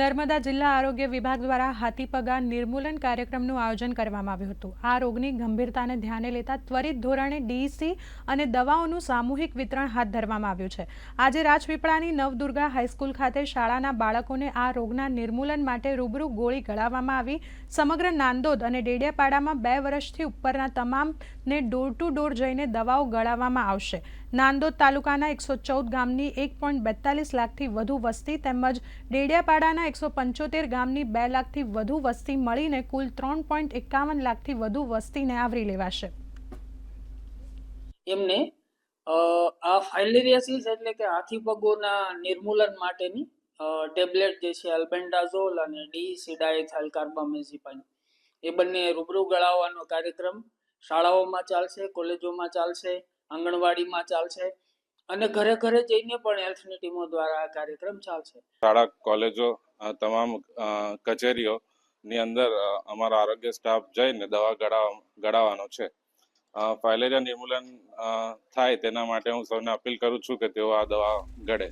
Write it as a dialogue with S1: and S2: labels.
S1: નર્મદા જિલ્લા આરોગ્ય વિભાગ દ્વારા હાથીપગા નિર્મૂલન કાર્યક્રમનું આયોજન કરવામાં આવ્યું હતું. આ રોગની ગંભીરતાને ધ્યાને લેતા ત્વરિત ધોરણે ડીસી અને દવાઓનું સામૂહિક વિતરણ હાથ ધરવામાં આવ્યું છે. આજે રાજપીપળાની નવદુર્ગા હાઈસ્કૂલ ખાતે શાળાના બાળકોને આ રોગના નિર્મૂલન માટે રૂબરૂ ગોળી ગળાવવામાં આવી. સમગ્ર નાંદોદ અને ડેડિયાપાડામાં બે વર્ષથી ઉપરના તમામને ડોર ટુ ડોર જઈને દવાઓ ગળાવવામાં આવશે. નાંદોદ તાલુકાના એકસો ચૌદ ગામની એક પોઈન્ટ બેતાલીસ લાખથી વધુ વસ્તી તેમજ ડેડિયાપાડાના એકસો પંચોતેર ગામની બે લાખથી વધુ વસ્તી મળીને કુલ ત્રણ પોઈન્ટ એકાવન લાખથી વધુ વસ્તીને આવરી લેવાશે.
S2: એમને આ ફાઇલેરિયાસિસ એટલે કે હાથી પગોના નિર્મૂલન માટેની ટેબ્લેટ જે છે અલ્બેન્ડાઝોલ અને ડી સિડાઇથાઇલ કાર્બામેઝિપાઇન એ બંને રૂબરૂ ગળાવવાનો કાર્યક્રમ શાળાઓમાં ચાલશે, કોલેજોમાં ચાલશે આંગણવાડીમાં ચાલશે અને ઘરે ઘરે જઈને પણ હેલ્થની ટીમો દ્વારા આ કાર્યક્રમ ચાલશે.
S3: શાળા, કોલેજો તમામ કચેરીઓ કચેરીઓની અંદર અમારા આરોગ્ય સ્ટાફ જઈને દવા ગળાવ, ગળાવવાનો છે. ફાઇલેરિયા નિર્મૂલન થાય તેના માટે હું સૌને અપીલ કરું છું કે તેઓ આ દવા ગળે.